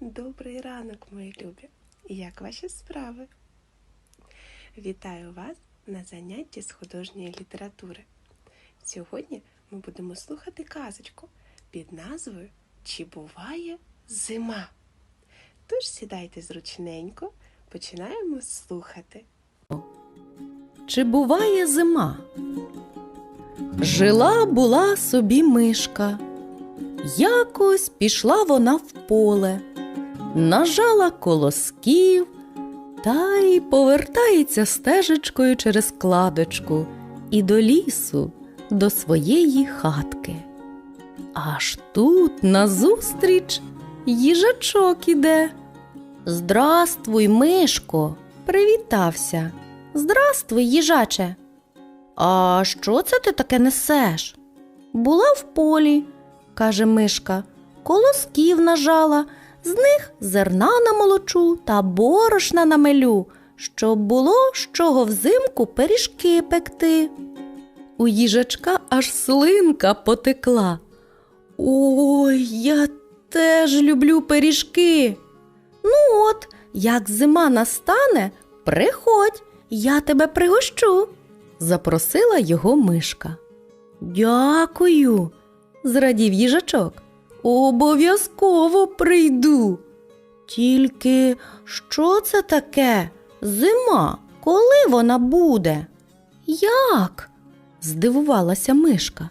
Добрий ранок, мої любі! Як ваші справи? Вітаю вас на занятті з художньої літератури. Сьогодні ми будемо слухати казочку під назвою Чи буває зима? Тож сідайте зручненько, починаємо слухати. Чи буває зима? Жила була собі мишка. Якось пішла вона в поле, нажала колосків та й повертається стежечкою через кладочку і до лісу, до своєї хатки. Аж тут назустріч їжачок іде. Здравствуй, мишко, привітався. Здрастуй, їжаче. А що це ти таке несеш? Була в полі, каже мишка, колосків нажала, з них зерна намолочу та борошна намелю, щоб було з чого взимку пиріжки пекти. У їжачка аж слинка потекла. Ой, я теж люблю пиріжки. Ну от, як зима настане, приходь, я тебе пригощу, запросила його мишка. Дякую, зрадів їжачок. Обов'язково прийду. Тільки що це таке? Зима, коли вона буде? Як? здивувалася мишка.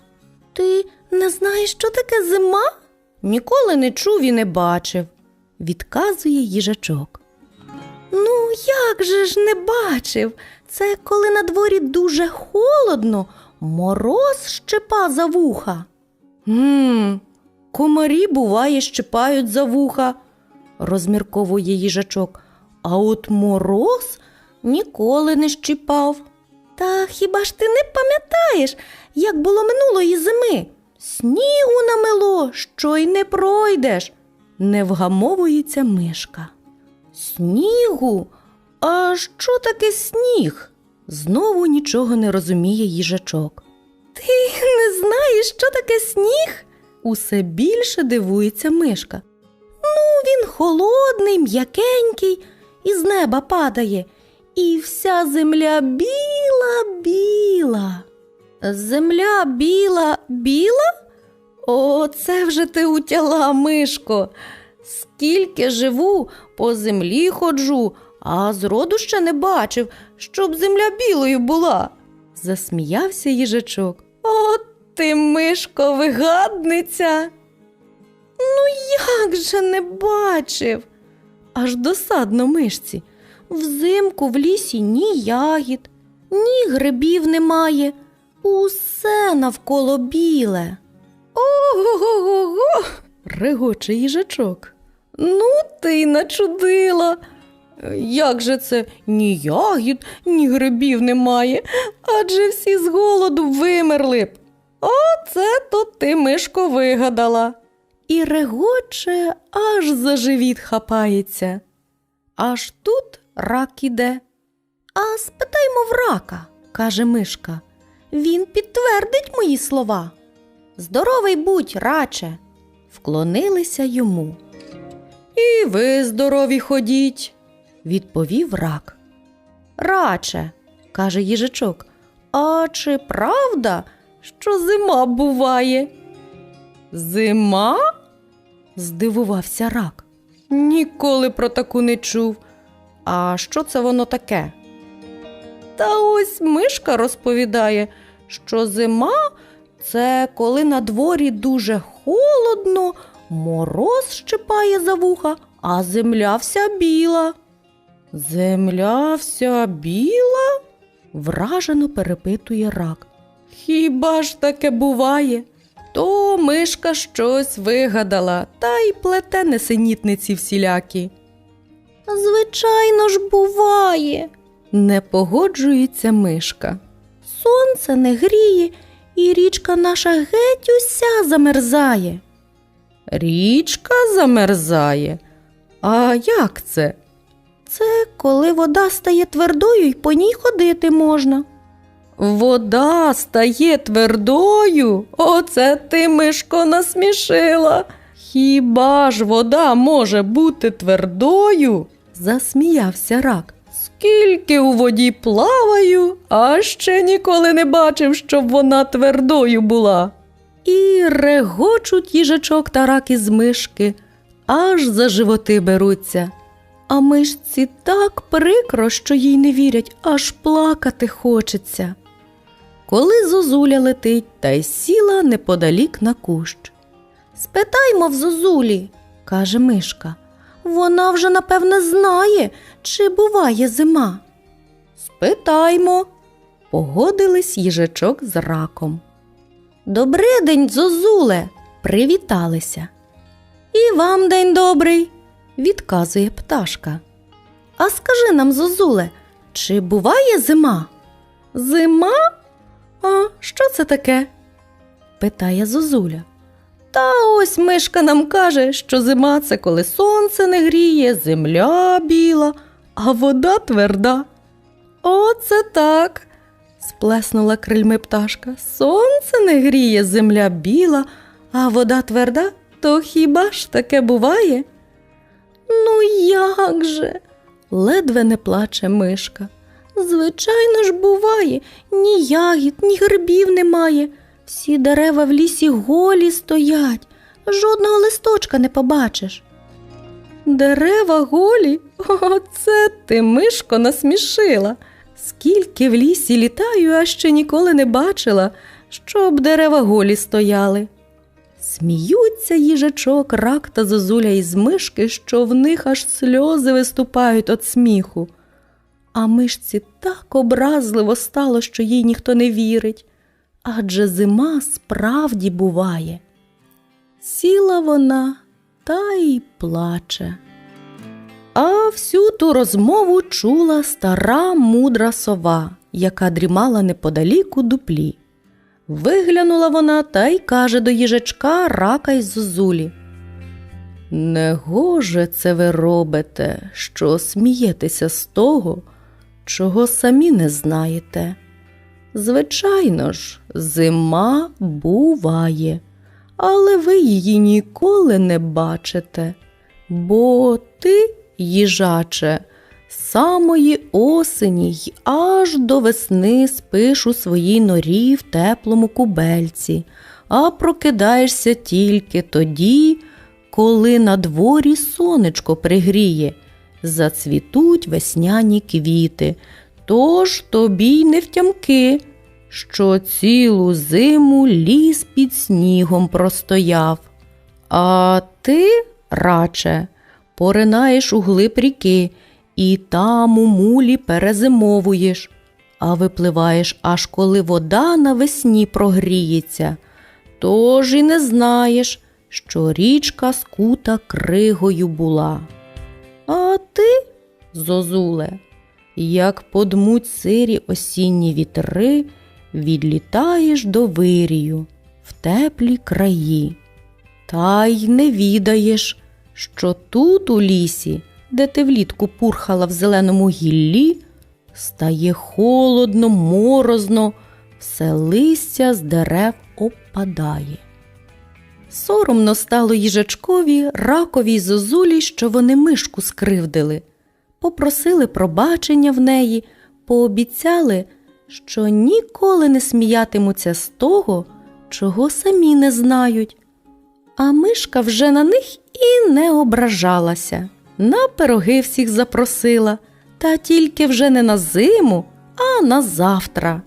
Ти не знаєш, що таке зима? Ніколи не чув і не бачив, відказує їжачок. Ну, як же ж не бачив? Це коли на дворі дуже холодно, мороз щепа за вуха. Гм, комарі, буває, щепають за вуха, розмірковує їжачок, а от мороз ніколи не щіпав. Та хіба ж ти не пам'ятаєш, як було минулої зими? Снігу намело, що й не пройдеш, не вгамовується мишка. Снігу? А що таке сніг? Знову нічого не розуміє їжачок. Ти не знаєш, що таке сніг? Усе більше дивується мишка. Ну, він холодний, м'якенький, із неба падає, і вся земля біла, біла. Земля біла, біла? О, це вже ти утяла, мишко. Скільки живу, по землі ходжу, а зроду ще не бачив, щоб земля білою була. Засміявся їжачок. О, ти, мишко, вигадниця. Ну, як же не бачив? Аж досадно мишці. Взимку в лісі ні ягід, ні грибів немає. Усе навколо біле. Ого го го го регоче їжачок. Ну, ти начудила. Як же це ні ягід, ні грибів немає, адже всі з голоду вимерли б. Оце то ти, мишко, вигадала. І регоче, аж за живіт хапається. Аж тут рак іде. А спитаймо в рака, каже мишка. Він підтвердить мої слова. Здоровий будь, раче, вклонилися йому. І ви здорові ходіть, відповів рак. Раче, каже їжачок, а чи правда, що зима буває? Зима? здивувався рак. Ніколи про таку не чув. А що це воно таке? Та ось мишка розповідає, що зима це коли на дворі дуже холодно, мороз щипає за вуха, а земля вся біла. Земля вся біла? вражено перепитує рак. Хіба ж таке буває? То мишка щось вигадала та й плете несенітниці всілякі. Звичайно ж, буває, не погоджується мишка. Сонце не гріє, і річка наша геть уся замерзає. Річка замерзає? А як це? Це коли вода стає твердою і по ній ходити можна. Вода стає твердою? Оце ти, мишко, насмішила. Хіба ж вода може бути твердою? засміявся рак. Скільки у воді плаваю, а ще ніколи не бачив, щоб вона твердою була. І регочуть їжачок та рак із мишки, аж за животи беруться. А мишці так прикро, що їй не вірять, аж плакати хочеться. Коли зозуля летить та й сіла неподалік на кущ. Спитаймо в зозулі, каже мишка. Вона вже напевне знає, чи буває зима. Спитаймо, погодились їжачок з раком. Добрий день, зозуле, привіталися. І вам день добрий, відказує пташка. А скажи нам, зозуле, чи буває зима? Зима? А що це таке? питає зозуля. Та ось мишка нам каже, що зима це коли сонце не гріє, земля біла, а вода тверда. Оце так. сплеснула крильми пташка. Сонце не гріє, земля біла, а вода тверда, то хіба ж таке буває? Ну, як же? ледве не плаче мишка. Звичайно ж, буває, ні ягід, ні грибів немає. Всі дерева в лісі голі стоять, жодного листочка не побачиш. Дерева голі? Оце ти, мишко, насмішила. Скільки в лісі літаю, а ще ніколи не бачила, щоб дерева голі стояли. Сміються їжачок, рак та зозуля із мишки, що в них аж сльози виступають від сміху. А мишці так образливо стало, що їй ніхто не вірить. Адже зима справді буває. Сіла вона та й плаче. А всю ту розмову чула стара мудра сова, яка дрімала неподалік у дуплі. Виглянула вона та й каже до їжачка рака й зозулі. Негоже це ви робите, що смієтеся з того, чого самі не знаєте. Звичайно ж, зима буває, але ви її ніколи не бачите, бо ти, їжаче, самої осені й аж до весни спиш у своїй норі в теплому кубельці, а прокидаєшся тільки тоді, коли на дворі сонечко пригріє, зацвітуть весняні квіти. Тож тобі й не втямки, що цілу зиму ліс під снігом простояв. А ти, раче, поринаєш у глиб ріки і там у мулі перезимовуєш, а випливаєш аж коли вода навесні прогріється. Тож і не знаєш, що річка скута кригою була. Зозуле, як подмуть сирі осінні вітри, відлітаєш до вирію в теплі краї. Та й не відаєш, що тут у лісі, де ти влітку пурхала в зеленому гіллі, стає холодно, морозно, все листя з дерев опадає. Соромно стало їжачкові, ракові й зозулі, що вони мишку скривдили попросили пробачення в неї, пообіцяли, що ніколи не сміятимуться з того, чого самі не знають. А мишка вже на них і не ображалася. На пироги всіх запросила, та тільки вже не на зиму, а на завтра.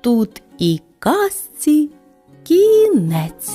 Тут і казці кінець.